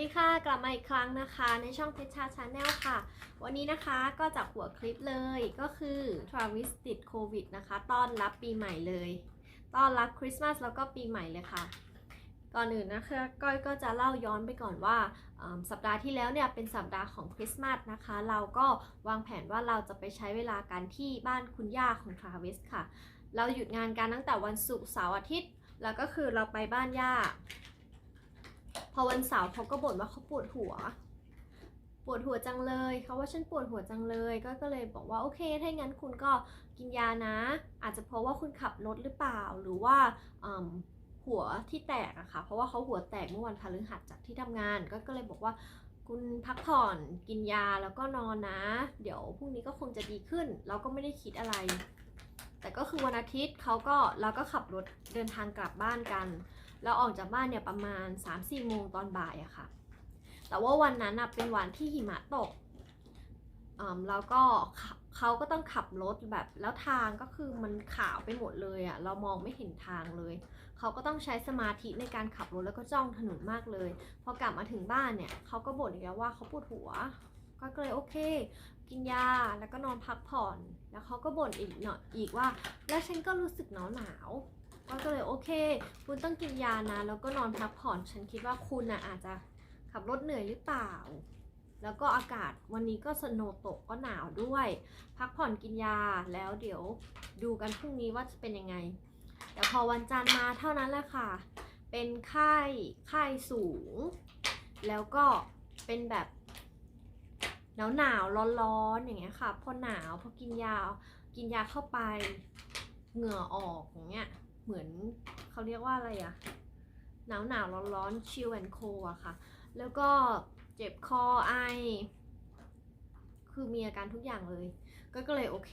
วัสดีค่ะ กลับมาอีกครั้งนะคะ ในช่องเพชรชาชาแนลค่ะ วันนี้นะคะก็จากหัวคลิปเลยก็คือ Travis ติดโควิดนะคะต้อนรับปีใหม่เลยต้อนรับคริสต์มาสแล้วก็ปีใหม่เลยค่ะ ก่อนอื่นนะคะก้อยก็จะเล่าย้อนไปก่อนว่าสัปดาห์ที่แล้วเนี่ยเป็นสัปดาห์ของคริสต์มาสนะคะ เราก็วางแผนว่าเราจะไปใช้เวลากันที่บ้านคุณย่าของทราวิสค่ะ เราหยุดงานกันตั้งแต่วันศุกร์เสาร์อาทิตย์ แล้วก็คือเราไปบ้านย่า อวันเสาร์เขาก็บ่นว่าเขาปวดหัว ปวดหัวจังเลยเขาว่าฉันปวดหัวจังเลย ก็ก็เลยบอกว่าโอเคถ้าอย่างนั้นคุณก็กินยานะ อาจจะเพราะว่าคุณขับรถหรือเปล่าหรือว่าหัวที่แตกอะค่ะ เพราะว่าเขาหัวแตกเมื่อวันพฤหัสจากที่ทำงาน ก็ก็เลยบอกว่าคุณพักผ่อนกินยาแล้วก็นอนนะ เดี๋ยวพรุ่งนี้ก็คงจะดีขึ้น เราก็ไม่ได้คิดอะไร แต่ก็คือวันอาทิตย์เขาก็เราก็ขับรถเดินทางกลับบ้านกัน เราออกจากบ้านเนี่ยประมาณ 3-4โมงตอนบ่ายอะค่ะ แต่ว่าวันนั้นเป็นวันที่หิมะตกอืมแล้วก็เขาก็ต้องขับรถแบบแล้วทางก็คือมันขาวไปหมดเลยอะเรามองไม่เห็นทางเลยเขาก็ต้องใช้สมาธิในการขับรถแล้วก็จ้องถนนมากเลย พอกลับมาถึงบ้านเนี่ยเขาก็บ่นอีกแล้วว่าเขาปวดหัว ก็เลยโอเค กินยาแล้วก็นอนพักผ่อน แล้วเขาก็บ่นอีกหน่อยอีกว่า แล้วฉันก็รู้สึกหนาวหนาว ๆก็เลยโอเค คุณต้องกินยานะ แล้วก็นอนพักผ่อน ฉันคิดว่าคุณน่ะอาจจะขับรถเหนื่อยหรือเปล่า แล้วก็อากาศวันนี้ก็สโนว์ตกก็หนาวด้วย พักผ่อนกินยาแล้วเดี๋ยวดูกันพรุ่งนี้ว่าจะเป็นยังไง แต่พอวันจันทร์มาเท่านั้นแหละค่ะ เป็นไข้ไข้สูง แล้วก็เป็นแบบหนาวหนาวร้อนร้อนๆอย่างเงี้ยค่ะ พอหนาวพอกินยา กินยาเข้าไปเหงื่อออกอย่างเงี้ย เหมือนเขาเรียกว่าอะไรอะหนาวหนาวร้อนร้อนชิลแอนโคอะค่ะ แล้วก็เจ็บคอไอ คือมีอาการทุกอย่างเลยก็ก็เลยโอเค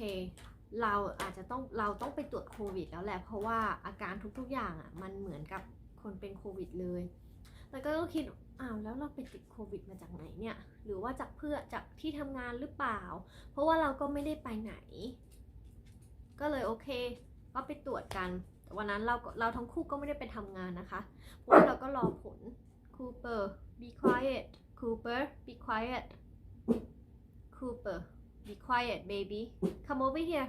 เราอาจจะต้องเราต้องไปตรวจโควิดแล้วแหละ เพราะว่าอาการทุกๆอย่างอะมันเหมือนกับคนเป็นโควิดเลยแล้วก็คิดอ้าวแล้วเราไปติดโควิดมาจากไหนเนี่ย หรือว่าจากเพื่อจากที่ทำงานหรือเปล่า เพราะว่าเราก็ไม่ได้ไปไหน ก็เลยโอเค ก็ไปตรวจกัน วันนั้นเราเราทั้งคู่ก็ไม่ได้ไปทำงานนะคะเพราะว่าเราก็รอผล Cooper be quiet Cooper be quiet Cooper be quiet baby come over here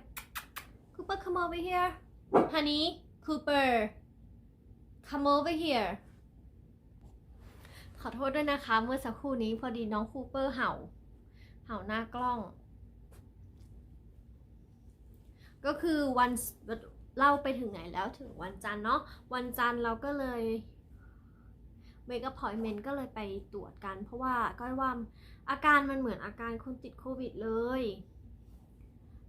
Cooper come over here honey Cooper come over here ขอโทษด้วยนะคะ เมื่อสักครู่นี้พอดีน้องคูเปอร์เห่า เห่าหน้ากล้อง ก็คือวัน เล่าไปถึงไหนแล้วถึงวันจันทร์เนาะวันจันทร์เราก็เลยเมก e พอยเมนก็เลยไปตรวจกัน เพราะว่าก็ว่าอาการมันเหมือนอาการคนติดโควิดเลย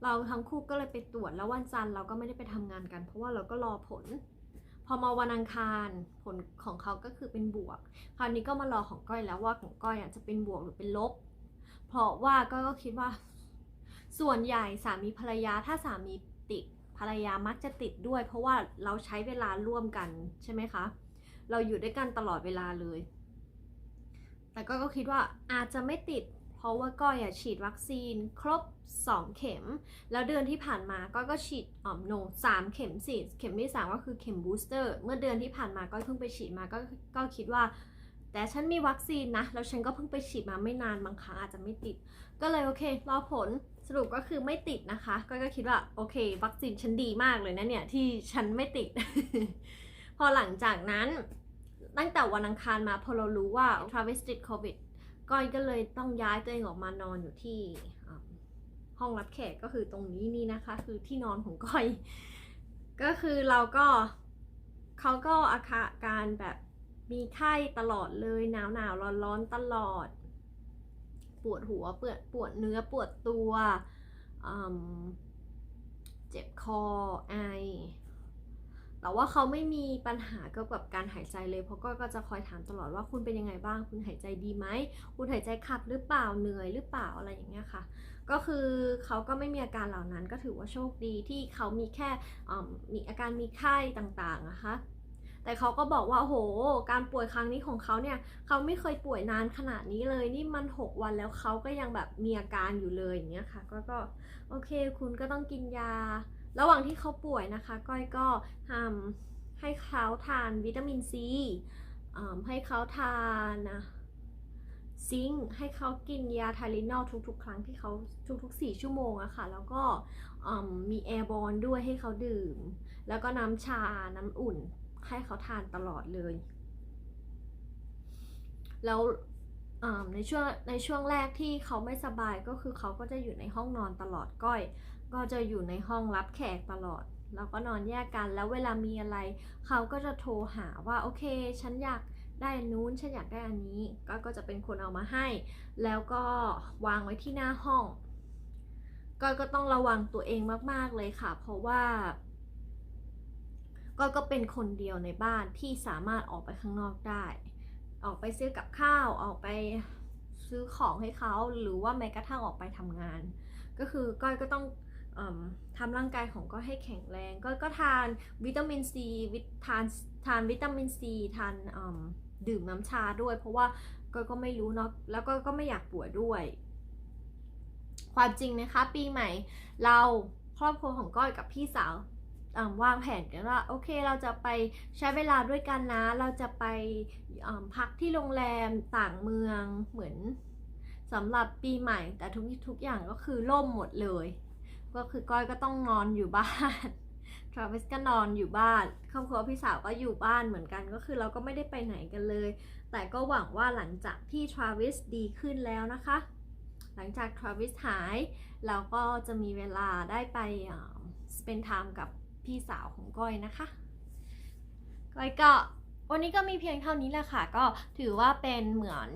เราทั้งคู่ก็เลยไปตรวจแล้ววันจันทร์เราก็ไม่ได้ไปทำงานกัน เพราะว่าเราก็รอผล พอมาวันอังคารผลของเขาก็คือเป็นบวก คราวนี้ก็มารอของก้อยแล้วว่าของก้อยอะจะเป็นบวกหรือเป็นลบ เพราะว่าก้อยก็คิดว่า ส่วนใหญ่สามีภรรยาถ้าสามีติด ภรรยามักจะติดด้วย เพราะว่าเราใช้เวลาร่วมกันใช่ไหมคะ เราอยู่ด้วยกันตลอดเวลาเลย แต่ก็ก็คิดว่าอาจจะไม่ติด เพราะว่าก้อยฉีดวัคซีนครบ 2 เข็ม แล้วเดือนที่ผ่านมาก้อยก็ฉีดอ๋อโนสามเข็มสี่เข็มที่สามก็คือเข็มบูสเตอร์เมื่อเดือนที่ผ่านมาก้อยเพิ่งไปฉีดมาก็ก็คิดว่าแต่ฉันมีวัคซีนนะ แล้วฉันก็เพิ่งไปฉีดมาไม่นานบางครั้งอาจจะไม่ติด ก็เลยโอเค รอผล สรุปก็คือไม่ติดนะคะ ก็ก็คิดว่าโอเค วัคซีนฉันดีมากเลยนะเนี่ย ที่ฉันไม่ติด พอหลังจากนั้น ตั้งแต่วันอังคารมาพอเรารู้ว่า Travis ติดโควิดก้อยก็เลยต้องย้ายตัวเองออกมานอนอยู่ที่ห้องรับแขกก็คือตรงนี้นี่นะคะ คือที่นอนของก้อย ก็คือเราก็เขาก็อาการแบบมีไข้ตลอดเลยหนาวหนาวร้อนร้อนตลอด วดหัวปวดปวดเนื้อปวดตัวเจ็บคอไอ แต่ว่าเขาไม่มีปัญหาเกี่ยวกับการหายใจเลยเพราะก็ก็จะคอยถามตลอดว่าคุณเป็นยังไงบ้าง คุณหายใจดีไหมคุณหายใจขับหรือเปล่าเหนื่อยหรือเปล่าอะไรอย่างเงี้ยค่ะ ก็คือเขาก็ไม่มีอาการเหล่านั้นก็ถือว่าโชคดีที่เขามีแค่มมีอาการมีไข้ต่างๆนะคะ แต่เขาก็บอกว่าโห การป่วยครั้งนี้ของเขาเนี่ยเขาไม่เคยป่วยนานขนาดนี้เลย นี่มัน 6 วันแล้วเขาก็ยังแบบมีอาการอยู่เลยอย่างเงี้ยค่ะ ก็ก็โอเค คุณก็ต้องกินยา ระหว่างที่เขาป่วยนะคะ ก้อยก็ทำให้เขาทานวิตามินซีให้เขาทานนะซิงค์ให้เขากินยาไทลินอลทุกๆ ครั้งที่เขาทุกๆ 4 ชั่วโมงอะค่ะ แล้วก็มีแอร์บอลด้วยให้เขาดื่ม แล้วก็น้ำชา น้ำอุ่น ให้เขาทานตลอดเลย แล้วในช่วงในช่วงแรกที่เขาไม่สบายก็คือเขาก็จะอยู่ในห้องนอนตลอดก้อย ก็จะอยู่ในห้องรับแขกตลอด แล้วก็นอนแยกกันแล้วเวลามีอะไร เขาก็จะโทรหาว่าโอเค ฉันอยากได้นนู้นฉันอยากได้อันนี้ ก็ก็จะเป็นคนเอามาให้ แล้วก็วางไว้ที่หน้าห้อง ก็ก็ต้องระวังตัวเองมาก ๆเลยค่ะ เพราะว่า ก็ก็เป็นคนเดียวในบ้านที่สามารถออกไปข้างนอกได้ ออกไปซื้อกับข้าวออกไปซื้อของให้เขาหรือว่าแม้กระทั่งออกไปทำงาน ก็คือก้อยก็ต้องอทำร่างกายของก้อยให้แข็งแรงก้อยก็ทานวิตามินซีวิทานทานวิตามินซีทานดื่มน้ำชาด้วย เพราะว่าก้อยก็ไม่รู้เนาะแล้วก็ก็ไม่อยากป่วยด้วย ความจริงนะคะ ปีใหม่เราครอบครัวของก้อยกับพี่สาว วางแผนกันว่าโอเคเราจะไปใช้เวลาด้วยกันนะ เราจะไปพักที่โรงแรมต่างเมืองเหมือนสำหรับปีใหม่ แต่ทุกทุกอย่างก็คือล่มหมดเลย ก็คือก้อยก็ต้องนอนอยู่บ้านทราวิสก็นอนอยู่บ้านครอบครัวพี่สาวก็อยู่บ้านเหมือนกันก็คือเราก็ไม่ได้ไปไหนกันเลย แต่ก็หวังว่าหลังจากที่ทราวิสดีขึ้นแล้วนะคะ หลังจากทราวิสหาย เราก็จะมีเวลาได้ไปสเปนไทม์กับ พี่สาวของก้อยนะคะ ก้อยก็วันนี้ก็มีเพียงเท่านี้แหละค่ะ ก็ถือว่าเป็นเหมือน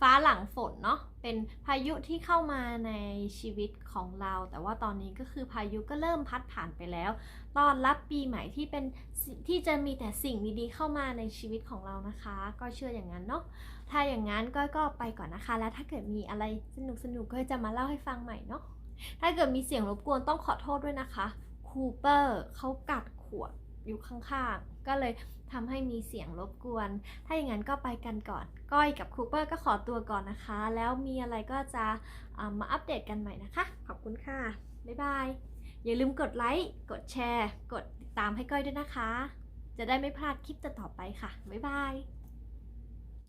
ฟ้าหลังฝนเนาะเป็นพายุที่เข้ามาในชีวิตของเรา แต่ว่าตอนนี้ก็คือพายุก็เริ่มพัดผ่านไปแล้วตอนรับปีใหม่ที่เป็นที่จะมีแต่สิ่งดีๆเข้ามาในชีวิตของเรานะคะ ก็เชื่ออย่างนั้นเนาะถ้าอย่างนั้นก็ก็ไปก่อนนะคะ แล้วถ้าเกิดมีอะไรสนุกสนุกๆก็จะมาเล่าให้ฟังใหม่เนาะถ้าเกิดมีเสียงรบกวนต้องขอโทษด้วยนะคะ คูเปอร์เขากัดขวดอยู่ข้างๆ ก็เลยทำให้มีเสียงรบกวน ถ้าอย่างนั้นก็ไปกันก่อน ก้อยกับคูเปอร์ก็ขอตัวก่อนนะคะ แล้วมีอะไรก็จะามาอัปเดตกันใหม่นะคะ ขอบคุณค่ะ บ๊ายบาย อย่าลืมกดไลค์ กดแชร์ กดติดตามให้ก้อยด้วยนะคะ จะได้ไม่พลาดคลิปต่อๆไปค่ะ บ๊ายบาย